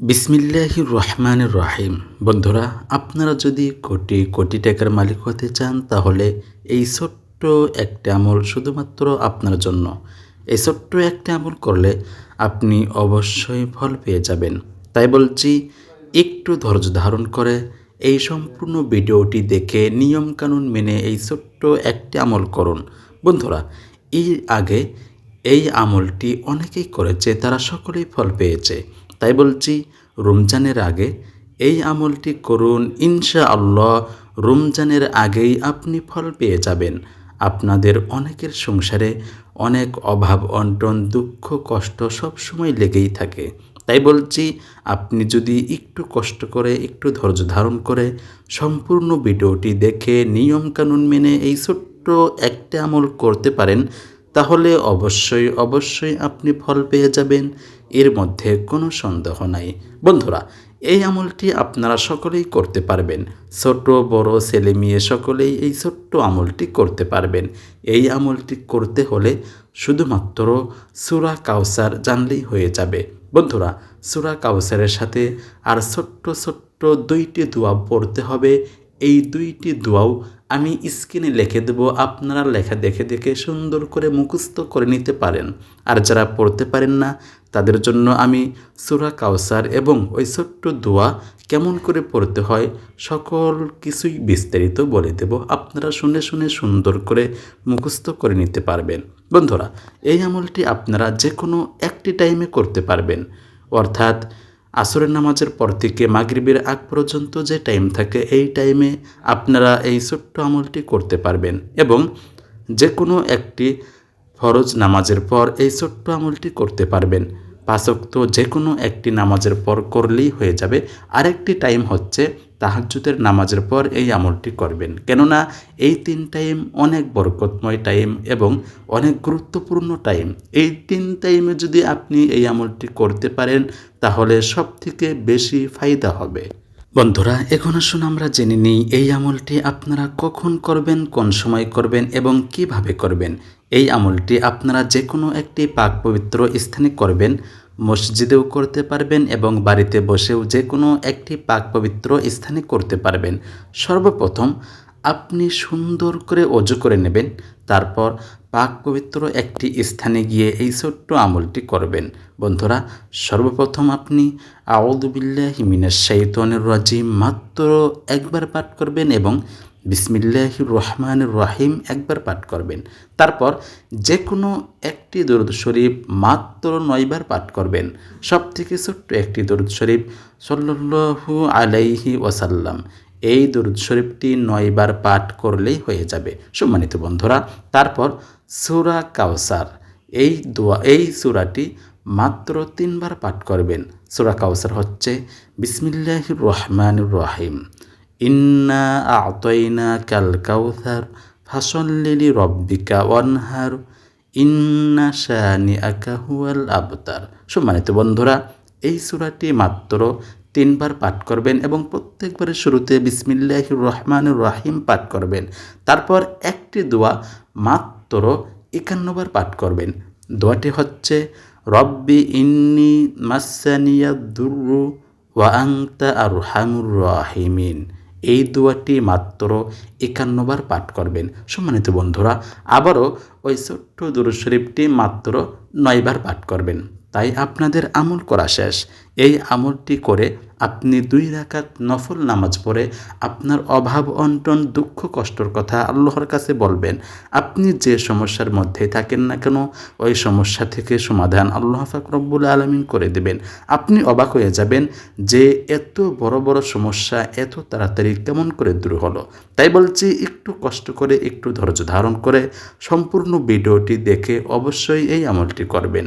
বিসমিল্লাহি রহমান রাহিম। বন্ধুরা, আপনারা যদি কোটি কোটি টাকার মালিক হতে চান, তাহলে এই ছোট্ট একটা আমল শুধুমাত্র আপনার জন্য। এই ছোট্ট একটা আমল করলে আপনি অবশ্যই ফল পেয়ে যাবেন। তাই বলছি, একটু ধৈর্য ধারণ করে এই সম্পূর্ণ ভিডিওটি দেখে নিয়মকানুন মেনে এই ছোট্ট একটি আমল করুন। বন্ধুরা এই আগে এই আমলটি অনেকেই করেছে, তারা সকলেই ফল পেয়েছে। তাই বলছি, রমজানের আগে এই আমলটি করুন। ইনশা আল্লাহ রমজানের আগেই আপনি ফল পেয়ে যাবেন। আপনাদের অনেকের সংসারে অনেক অভাব, অন্টন, দুঃখ, কষ্ট সবসময় লেগেই থাকে। তাই বলছি, আপনি যদি একটু কষ্ট করে, একটু ধৈর্য ধারণ করে সম্পূর্ণ ভিডিওটি দেখে নিয়মকানুন মেনে এই ছোট্ট একটা আমল করতে পারেন, তাহলে অবশ্যই অবশ্যই আপনি ফল পেয়ে যাবেন। এর মধ্যে কোনো সন্দেহ নাই। বন্ধুরা, এই আমলটি আপনারা সকলেই করতে পারবেন। ছোট বড়, ছেলে, মেয়ে সকলেই এই ছোট্ট আমলটি করতে পারবেন। এই আমলটি করতে হলে শুধুমাত্র সুরা কাউসার জানলেই হয়ে যাবে। বন্ধুরা, সুরা কাউসারের সাথে আর ছোট্ট ছোট্ট দুইটি দোয়া পড়তে হবে। এই দুইটি দোয়াও আমি স্ক্রিনে লিখে দেব। আপনারা লেখা দেখে দেখে সুন্দর করে মুখস্থ করে নিতে পারেন। আর যারা পড়তে পারেন না তাদের জন্য আমি সুরা কাউসার এবং ওই ছোট্ট দোয়া কেমন করে পড়তে হয় সকল কিছুই বিস্তারিত বলে দেব। আপনারা শুনে শুনে সুন্দর করে মুখস্থ করে নিতে পারবেন। বন্ধুরা, এই আমলটি আপনারা যে কোনো একটি টাইমে করতে পারবেন। অর্থাৎ আসরের নামাজের পর থেকে মাগরিবের আগ পর্যন্ত যে টাইম থাকে, এই টাইমে আপনারা এই ছোট্ট আমলটি করতে পারবেন এবং যে কোনো একটি ফরজ নামাজের পর এই ছোট্ট আমলটি করতে পারবেন। পাঁচক্ত যে কোনো একটি নামাজের পর করলেই হয়ে যাবে। আরেকটি টাইম হচ্ছে তাহাজ্জুদের নামাজের পর এই আমলটি করবেন। কেননা এই তিন টাইম অনেক বরকতময় টাইম এবং অনেক গুরুত্বপূর্ণ টাইম। এই তিন টাইমে যদি আপনি এই আমলটি করতে পারেন, তাহলে সব থেকে বেশি ফায়দা হবে। বন্ধুরা, এখন আসুন আমরা জেনে নিই এই আমলটি আপনারা কখন করবেন, কোন সময় করবেন এবং কীভাবে করবেন। এই আমলটি আপনারা যে কোনো একটি পাক পবিত্র স্থানে করবেন, মসজিদেও করতে পারবেন এবং বাড়িতে বসেও যে কোনো একটি পাক পবিত্র স্থানে করতে পারবেন। সর্বপ্রথম আপনি সুন্দর করে অজু করে নেবেন, তারপর পাক পবিত্র একটি স্থানে গিয়ে এই ছোট্ট আমলটি করবেন। বন্ধুরা, সর্বপ্রথম আপনি আউদুবিল্লাহ হিমিনের শৈতনের রাজিম মাত্র একবার পাঠ করবেন এবং বিসমিল্লাহ রহমান রাহিম একবার পাঠ করবেন। তারপর যে কোনো একটি দরুদ শরীফ মাত্র নয়বার পাঠ করবেন। সব থেকে ছোট্ট একটি দরুদ শরীফ সল্লু আলাইহি ওয়াসাল্লাম। এই দরুদ শরীফটি নয়বার পাঠ করলেই হয়ে যাবে। সম্মানিত বন্ধুরা, তারপর সুরা কাউসার এই দোয়া, এই সুরাটি মাত্র তিনবার পাঠ করবেন। সুরা কাউসার হচ্ছে বিসমিল্লাহ রহমান রহিম। ইন্না আতইনা কাল কাউসার ফাসল্লিলি রব্বিকা ওয়ানহার। ইন্না শানি আকাহুয়াল আবতার। সম্মানিত বন্ধুরা, এই সুরাটি মাত্র তিনবার পাঠ করবেন এবং প্রত্যেকবারের শুরুতে বিসমিল্লাহ রহমান রাহিম পাঠ করবেন। তারপর একটি দোয়া মাত্র একান্নবার পাঠ করবেন। দোয়াটি হচ্ছে, রব্বি ইন্নি মাসানিয়া দুর্রু ওয়া আংতা আর হামুর রাহিমিন। এই দোয়াটি মাত্র একান্নবার পাঠ করবেন। সম্মানিত বন্ধুরা, আবারও ওই ছোট্ট দুরু শরীফটি মাত্র নয়বার পাঠ করবেন। তাই আপনাদের আমল করা শেষ। এই আমলটি করে আপনি দুই রাকাত নফল নামাজ পড়ে আপনার অভাব, অন্টন, দুঃখ, কষ্টর কথা আল্লাহর কাছে বলবেন। আপনি যে সমস্যার মধ্যে থাকেন না কেন, ওই সমস্যা থেকে সমাধান আল্লাহ ফাকরব্বুল আলমিন করে দেবেন। আপনি অবাক হয়ে যাবেন যে এত বড় বড় সমস্যা এত তাড়াতাড়ি কেমন করে দূর হলো। তাই বলছি, একটু কষ্ট করে, একটু ধৈর্য ধারণ করে সম্পূর্ণ ভিডিওটি দেখে অবশ্যই এই আমলটি করবেন।